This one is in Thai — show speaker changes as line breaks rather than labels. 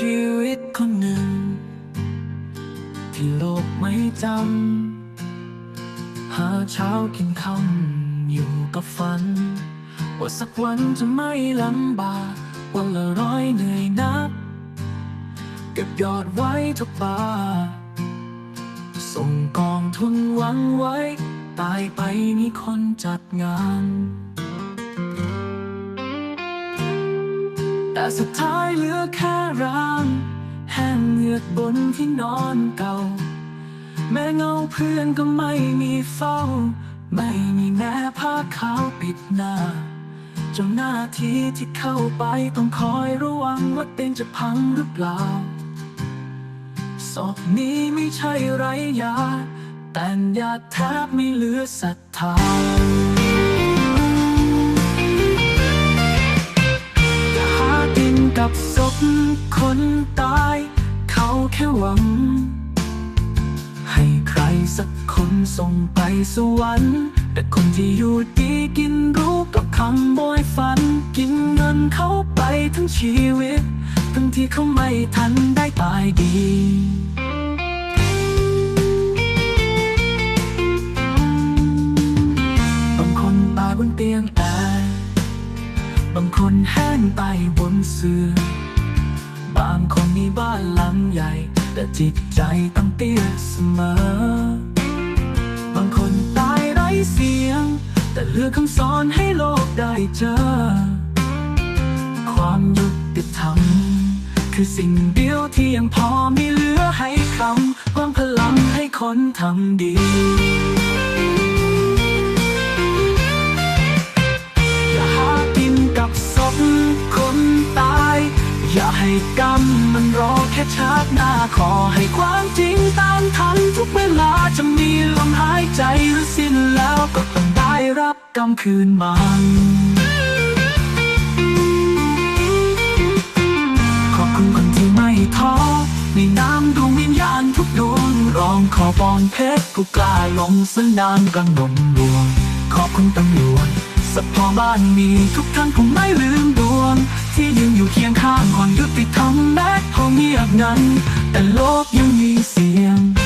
ชีวิตคนหนึ่ง ที่โลกไม่จำ หาเช้ากินค่ำอยู่กับฝัน ว่าสักวันจะไม่ลำบากวันละร้อยเหนื่อยนับ เก็บยอดไว้ทุกบาส่งกองทุนหวังไว้ ตายไปมีคนจัดงาน แต่สุดท้ายเหลือแค่ร่างแห้งเหงือกบนที่นอนเก่า แม้เงาเพื่อนก็ไม่มีเฝ้า ไม่มีแม้ผ้าขาวปิดหน้าจ้าหน้าที่ที่เข้าไปต้องคอยระวังว่าเตียงจะพังหรือเปล่าศพนี้ไม่ใช่ไรยา แต่ญาติแทบไม่เหลือศรัทธา กับศพคนตาย เขาแค่หวัง ให้ใครสักคนส่งไปสวรรค์แต่คนที่อยู่ดีกินรู้กับคำบอยฝัน กินเงินเขาไปทั้งชีวิต ทั้งที่เขาไม่ทันได้ตายดี ตายบนเสือ บางคนมีบ้านหลังใหญ่ แต่จิตใจต้องเตี้ยเสมอ บางคนตายไร้เสียง แต่เหลือคำสอนให้โลกได้เจอ ความยุติธรรมคือสิ่งเดียวที่ยังพอมีเหลือให้คำวางพลังให้คนทำดี ให้กรรมมันรอแค่ชาติหน้าขอให้ความจริงตามทันทุกเวลาจะมีลมหายใจหรือสิ้นแล้วก็ต้องได้รับกรรมคืนมันขอบคุณคนที่ไม่ท้อในน้ำดวงวิญญาณทุกดวงร้องขอบอนเพชรผู้กล้าลงสนามกำนมรวงขอบคุณตำรวจ สัพบ้านมีทุกท่านคงไม่ลืมดวง ที่ยืนอยู่เคียงข้างคนยุติธรรมแม้เขาเงียบนั้น แต่โลกยังมีเสียง